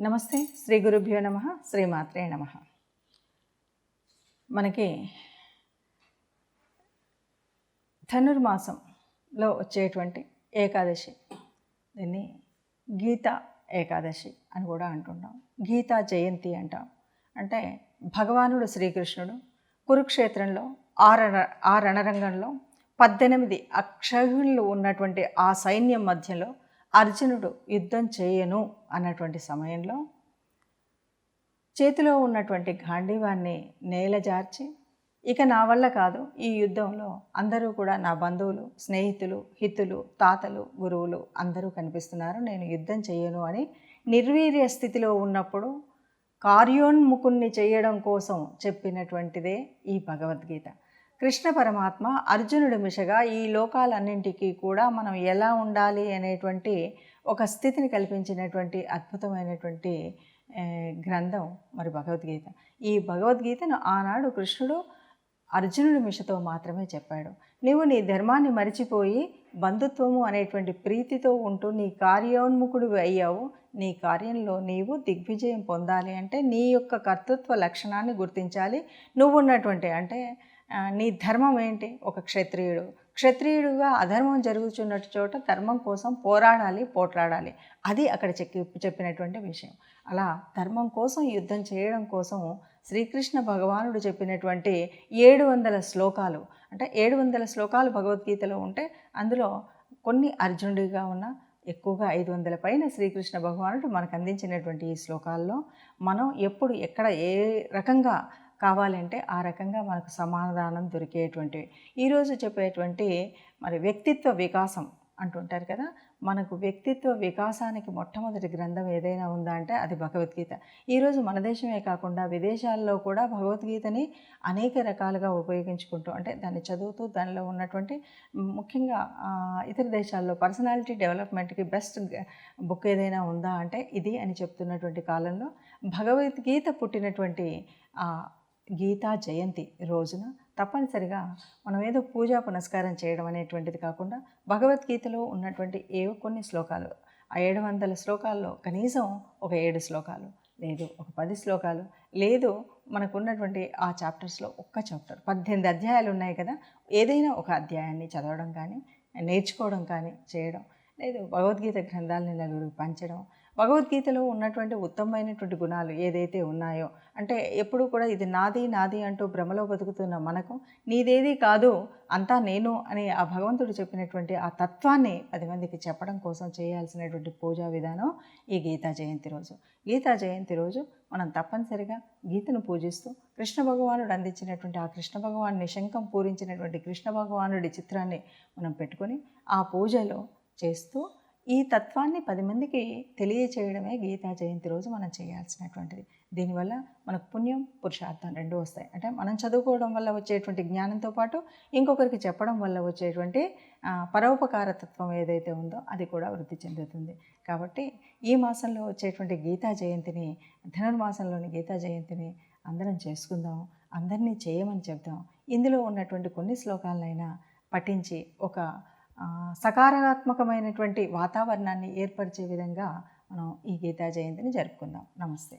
నమస్తే. శ్రీ గురుభ్యో నమ. శ్రీమాత్రే నమ. మనకి ధనుర్మాసంలో వచ్చేటువంటి ఏకాదశి. దీన్ని గీత ఏకాదశి అని కూడా అంటుంటాం. గీతా జయంతి అంటాం. అంటే భగవానుడు శ్రీకృష్ణుడు కురుక్షేత్రంలో ఆ రణ ఆ రణరంగంలో పద్దెనిమిది అక్షగుళ్ళు ఉన్నటువంటి ఆ సైన్యం మధ్యలో అర్జునుడు యుద్ధం చేయను అన్నటువంటి సమయంలో చేతిలో ఉన్నటువంటి గాంధీవాన్ని నేలజార్చి ఇక నా వల్ల కాదు ఈ యుద్ధంలో అందరూ కూడా నా బంధువులు స్నేహితులు హితులు తాతలు గురువులు అందరూ కనిపిస్తున్నారు. నేను యుద్ధం చేయను అని నిర్వీర్య స్థితిలో ఉన్నప్పుడు కార్యోన్ముఖుణ్ణి చేయడం కోసం చెప్పినటువంటిదే ఈ భగవద్గీత. కృష్ణ పరమాత్మ అర్జునుడి మిషగా ఈ లోకాలన్నింటికీ కూడా మనం ఎలా ఉండాలి అనేటువంటి ఒక స్థితిని కల్పించినటువంటి అద్భుతమైనటువంటి గ్రంథం మరి భగవద్గీత. ఈ భగవద్గీతను ఆనాడు కృష్ణుడు అర్జునుడి మిషతో మాత్రమే చెప్పాడు. నీవు నీ ధర్మాన్ని మరిచిపోయి బంధుత్వము అనేటువంటి ప్రీతితో ఉంటూ నీ కార్యోన్ముఖుడు అయ్యావు. నీ కార్యంలో నీవు దిగ్విజయం పొందాలి అంటే నీ యొక్క కర్తృత్వ లక్షణాన్ని గుర్తించాలి. నువ్వు ఉన్నటువంటి అంటే నీ ధర్మం ఏంటి? ఒక క్షత్రియుడు. క్షత్రియుడుగా అధర్మం జరుగుతున్నట్టు చోట ధర్మం కోసం పోరాడాలి పోట్లాడాలి. అది అక్కడ చెప్పి చెప్పినటువంటి విషయం. అలా ధర్మం కోసం యుద్ధం చేయడం కోసం శ్రీకృష్ణ భగవానుడు చెప్పినటువంటి ఏడు వందల శ్లోకాలు. అంటే ఏడు వందల శ్లోకాలు భగవద్గీతలో ఉంటే అందులో కొన్ని అర్జునుడిగా ఉన్న ఎక్కువగా ఐదు వందల పైన శ్రీకృష్ణ భగవానుడు మనకు అందించినటువంటి ఈ శ్లోకాల్లో మనం ఎప్పుడు ఎక్కడ ఏ రకంగా కావాలంటే ఆ రకంగా మనకు సమాధానం దొరికేటువంటివి ఈరోజు చెప్పేటువంటి మరి వ్యక్తిత్వ వికాసం అంటుంటారు కదా మనకు వ్యక్తిత్వ వికాసానికి మొట్టమొదటి గ్రంథం ఏదైనా ఉందా అంటే అది భగవద్గీత. ఈరోజు మన దేశమే కాకుండా విదేశాల్లో కూడా భగవద్గీతని అనేక రకాలుగా ఉపయోగించుకుంటూ అంటే దాన్ని చదువుతూ దానిలో ఉన్నటువంటి ముఖ్యంగా ఇతర దేశాల్లో పర్సనాలిటీ డెవలప్మెంట్కి బెస్ట్ బుక్ ఏదైనా ఉందా అంటే ఇది అని చెప్తున్నటువంటి కాలంలో భగవద్గీత పుట్టినటువంటి గీతా జయంతి రోజున తప్పనిసరిగా మనం ఏదో పూజా పునస్కారం చేయడం అనేటువంటిది కాకుండా భగవద్గీతలో ఉన్నటువంటి ఏవో కొన్ని శ్లోకాలు. ఆ ఏడు వందల శ్లోకాల్లో కనీసం ఒక ఏడు శ్లోకాలు లేదు ఒక పది శ్లోకాలు లేదు మనకున్నటువంటి ఆ చాప్టర్స్లో ఒక్క చాప్టర్. పద్దెనిమిది అధ్యాయాలు ఉన్నాయి కదా ఏదైనా ఒక అధ్యాయాన్ని చదవడం కానీ నేర్చుకోవడం కానీ చేయడం లేదు భగవద్గీత గ్రంథాలని నలుగురికి పంచడం భగవద్గీతలో ఉన్నటువంటి ఉత్తమమైనటువంటి గుణాలు ఏదైతే ఉన్నాయో అంటే ఎప్పుడూ కూడా ఇది నాది నాది అంటూ భ్రమలో బతుకుతున్న మనకు నీదేది కాదు అంతా నేను అని ఆ భగవంతుడు చెప్పినటువంటి ఆ తత్వాన్ని పది మందికి చెప్పడం కోసం చేయాల్సినటువంటి పూజా విధానం ఈ గీతా జయంతి రోజు. గీతా జయంతి రోజు మనం తప్పనిసరిగా గీతను పూజిస్తూ కృష్ణ భగవానుడు అందించినటువంటి ఆ కృష్ణ భగవాన్ని శంఖం పూరించినటువంటి కృష్ణ భగవానుడి చిత్రాన్ని మనం పెట్టుకొని ఆ పూజలో చేస్తూ ఈ తత్వాన్ని పది మందికి తెలియచేయడమే గీతా జయంతి రోజు మనం చేయాల్సినటువంటిది. దీనివల్ల మనకు పుణ్యం పురుషార్థం రెండు వస్తాయి. అంటే మనం చదువుకోవడం వల్ల వచ్చేటువంటి జ్ఞానంతో పాటు ఇంకొకరికి చెప్పడం వల్ల వచ్చేటువంటి పరోపకార తత్వం ఏదైతే ఉందో అది కూడా వృద్ధి చెందుతుంది. కాబట్టి ఈ మాసంలో వచ్చేటువంటి గీతా జయంతిని ధనుర్మాసంలోని గీతా జయంతిని అందరం చేసుకుందాం. అందరినీ చేయమని చెప్దాం. ఇందులో ఉన్నటువంటి కొన్ని శ్లోకాలనైనా పఠించి ఒక సకారాత్మకమైనటువంటి వాతావరణాన్ని ఏర్పరిచే విధంగా మనం ఈ గీతా జయంతిని జరుపుకుందాం. నమస్తే.